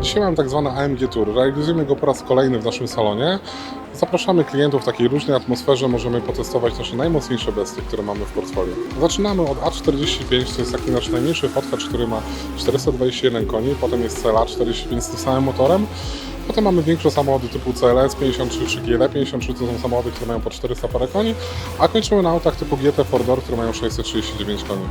Dzisiaj mam tak zwany AMG Tour. Realizujemy go po raz kolejny w naszym salonie. Zapraszamy klientów w takiej różnej atmosferze. Możemy potestować nasze najmocniejsze bestie, które mamy w portfolio. Zaczynamy od A45, to jest taki nasz najmniejszy hatch, który ma 421 koni. Potem jest CLA 45 z tym samym motorem. Potem mamy większe samochody typu CLS 53 czy GL 53, to są samochody, które mają po 400 parę koni, a kończymy na autach typu GT Four Door, które mają 639 koni.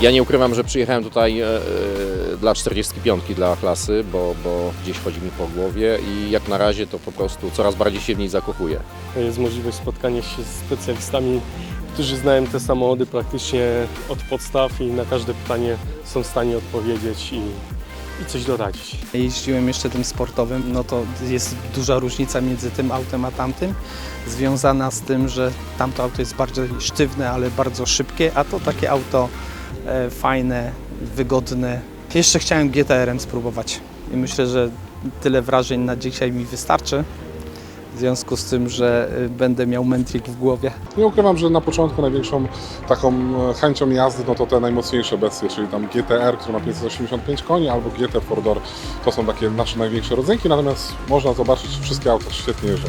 Ja nie ukrywam, że przyjechałem tutaj e, e, dla 45 dla klasy, bo, bo gdzieś chodzi mi po głowie i jak na razie to po prostu coraz bardziej się w niej zakochuję. jest możliwość spotkania się z specjalistami, którzy znają te samochody praktycznie od podstaw i na każde pytanie są w stanie odpowiedzieć i, i coś doradzić. Jeździłem jeszcze tym sportowym, no to jest duża różnica między tym autem a tamtym, związana z tym, że tamto auto jest bardzo sztywne, ale bardzo szybkie, a to takie auto fajne, wygodne. Jeszcze chciałem GTR-em spróbować i myślę, że tyle wrażeń na dzisiaj mi wystarczy. W związku z tym, że e, będę miał mętlik w głowie. Nie ukrywam, że na początku największą taką e, chęcią jazdy no to te najmocniejsze bestie, czyli tam GTR, który ma 585 koni, albo GT Four Door. To są takie nasze największe rodzynki, natomiast można zobaczyć, wszystkie auta świetnie jeżdżą.